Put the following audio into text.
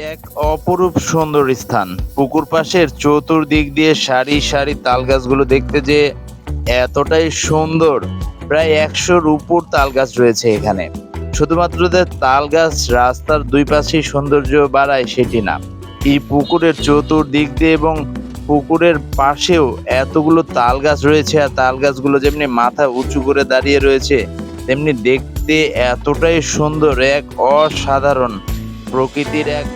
এক অপরূপ সুন্দর স্থান। পুকুর পাশের চতুর্দিক দিয়ে সারি সারি তাল গাছগুলো দেখতে যে এতটাই সুন্দর। প্রায় একশোর উপর তাল গাছ রয়েছে এখানে। শুধুমাত্র যে তাল গাছ রাস্তার দুই পাশেই সৌন্দর্য বাড়ায় সেটি না। এই পুকুরের চতুর্দিক দিয়ে এবং পুকুরের পাশেও এতগুলো তাল গাছ রয়েছে আর তাল গাছগুলো যেমনি মাথা উঁচু করে দাঁড়িয়ে রয়েছে, তেমনি দেখতে এতটাই সুন্দর, এক অসাধারণ প্রকৃতির এক